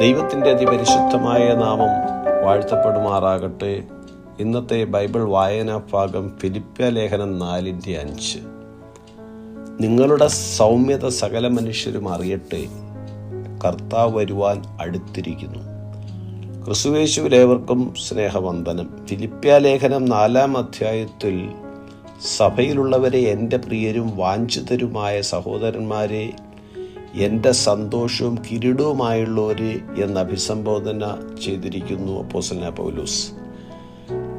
ദൈവത്തിന്റെ അതിപരിശുദ്ധമായ നാമം വാഴ്ത്തപ്പെടുമാറാകട്ടെ. ഇന്നത്തെ ബൈബിൾ വായനാ ഭാഗം ഫിലിപ്പ്യ ലേഖനം നാലിന്റെ അഞ്ച്. നിങ്ങളുടെ സൗമ്യത സകല മനുഷ്യരും അറിയട്ടെ. കർത്താവ് വരുവാൻ അടുത്തിരിക്കുന്നു. ക്രിസ്തുവേശുവിലേവർക്കും സ്നേഹവന്ദനം. ഫിലിപ്പ്യ ലേഖനം നാലാം അധ്യായത്തിൽ സഭയിലുള്ളവരെ എന്റെ പ്രിയരും വാഞ്ചിതരുമായ സഹോദരന്മാരെ എന്റെ സന്തോഷവും കിരീടവുമായുള്ളവർ എന്ന് അഭിസംബോധന ചെയ്തിരിക്കുന്നു അപ്പോസല പൗലൂസ്.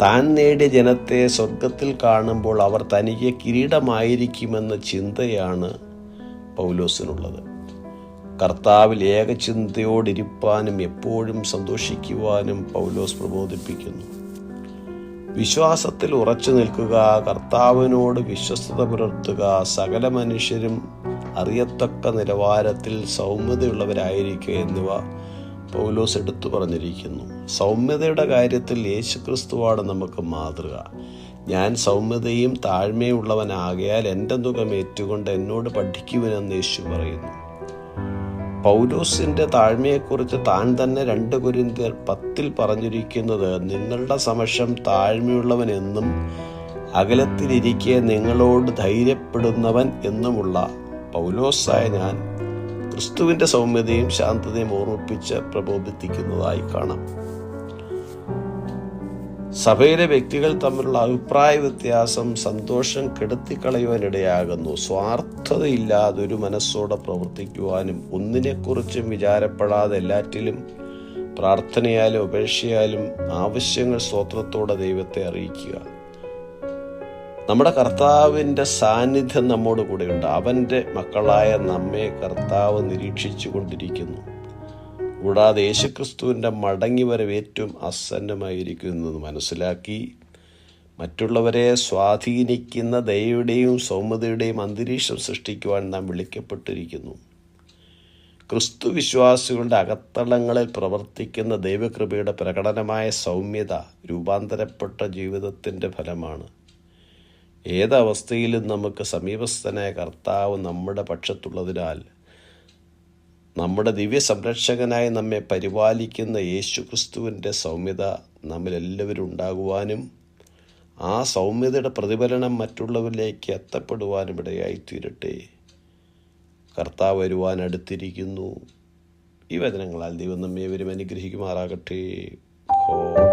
താൻ നേടിയ ജനത്തെ സ്വർഗത്തിൽ കാണുമ്പോൾ അവർ തനിക്ക് കിരീടമായിരിക്കുമെന്ന ചിന്തയാണ് പൗലോസിനുള്ളത്. കർത്താവിൽ ഏകചിന്തയോടിരിപ്പാനും എപ്പോഴും സന്തോഷിക്കുവാനും പൗലോസ് പ്രബോധിപ്പിക്കുന്നു. വിശ്വാസത്തിൽ ഉറച്ചു നിൽക്കുക കർത്താവിനോട് വിശ്വസ്തത പുലർത്തുക സകല മനുഷ്യരും അറിയത്തക്ക നിലവാരത്തിൽ സൗമ്യതയുള്ളവരായിരിക്കുക എന്നിവ പൗലോസ് എടുത്തു പറഞ്ഞിരിക്കുന്നു. സൗമ്യതയുടെ കാര്യത്തിൽ യേശുക്രിസ്തുവാണ് നമുക്ക് മാതൃക. ഞാൻ സൗമ്യതയും താഴ്മയും ഉള്ളവനാകയാൽ എന്റെ മുഖം ഏറ്റുകൊണ്ട് എന്നോട് പഠിക്കുവനെന്ന് യേശു പറയുന്നു. പൗലോസിന്റെ താഴ്മയെക്കുറിച്ച് താൻ തന്നെ രണ്ട് കുരിന്തിയർ പത്തിൽ പറഞ്ഞിരിക്കുന്നത് നിങ്ങളുടെ സമക്ഷം താഴ്മയുള്ളവൻ എന്നും അകലത്തിലിരിക്കെ നിങ്ങളോട് ധൈര്യപ്പെടുന്നവൻ എന്നുമുള്ള പൗലോസായ ഞാൻ ക്രിസ്തുവിന്റെ സൗമ്യതയും ശാന്തതയും ഓർമ്മിപ്പിച്ച് പ്രബോധിപ്പിക്കുന്നതായി കാണാം. സഭയിലെ വ്യക്തികൾ തമ്മിലുള്ള അഭിപ്രായ വ്യത്യാസം സന്തോഷം കെടുത്തിക്കളയുവാനിടയാകുന്നു. സ്വാർത്ഥതയില്ലാതെ ഒരു മനസ്സോടെ പ്രവർത്തിക്കുവാനും ഒന്നിനെക്കുറിച്ചും വിചാരപ്പെടാതെ എല്ലാറ്റിലും പ്രാർത്ഥനയാലും ഉപേക്ഷയാലും ആവശ്യങ്ങൾ സ്വത്രത്തോടെ ദൈവത്തെ അറിയിക്കുക. നമ്മുടെ കർത്താവിന്റെ സാന്നിധ്യം നമ്മോട് കൂടെയുണ്ട്. അവന്റെ മക്കളായ നമ്മെ കർത്താവ് നിരീക്ഷിച്ചു കൊണ്ടിരിക്കുന്നു കൂടാതെ യേശുക്രിസ്തുവിന്റെ മടങ്ങി വരവ് ഏറ്റവും അസന്നമായിരിക്കുമെന്ന് മനസ്സിലാക്കി മറ്റുള്ളവരെ സ്വാധീനിക്കുന്ന ദയയുടെയും സൗമ്യതയുടെയും അന്തരീക്ഷം സൃഷ്ടിക്കുവാൻ നാം വിളിക്കപ്പെട്ടിരിക്കുന്നു. ക്രിസ്തു വിശ്വാസികളുടെ അകത്തളങ്ങളിൽ പ്രവർത്തിക്കുന്ന ദൈവകൃപയുടെ പ്രകടനമായ സൗമ്യത രൂപാന്തരപ്പെട്ട ജീവിതത്തിന്റെ ഫലമാണ്. ഏതവസ്ഥയിലും നമുക്ക് സമീപസ്ഥനായ കർത്താവ് നമ്മുടെ പക്ഷത്തുള്ളതിനാൽ നമ്മുടെ ദിവ്യ സംരക്ഷകനായി നമ്മെ പരിപാലിക്കുന്ന യേശു ക്രിസ്തുവിന്റെ സൗമ്യത നമ്മിലെല്ലാവരും ഉണ്ടാകുവാനും ആ സൗമ്യതയുടെ പ്രതിഫലനം മറ്റുള്ളവരിലേക്ക് എത്തപ്പെടുവാനും ഇടയായി തീരട്ടെ കർത്താവ് വരുവാൻ അടുത്തിരിക്കുന്നു. ഈ വചനങ്ങളാൽ ദൈവം നമ്മെ ഇവരും അനുഗ്രഹിക്കുമാറാകട്ടെ. ബ്ലസ്സസ്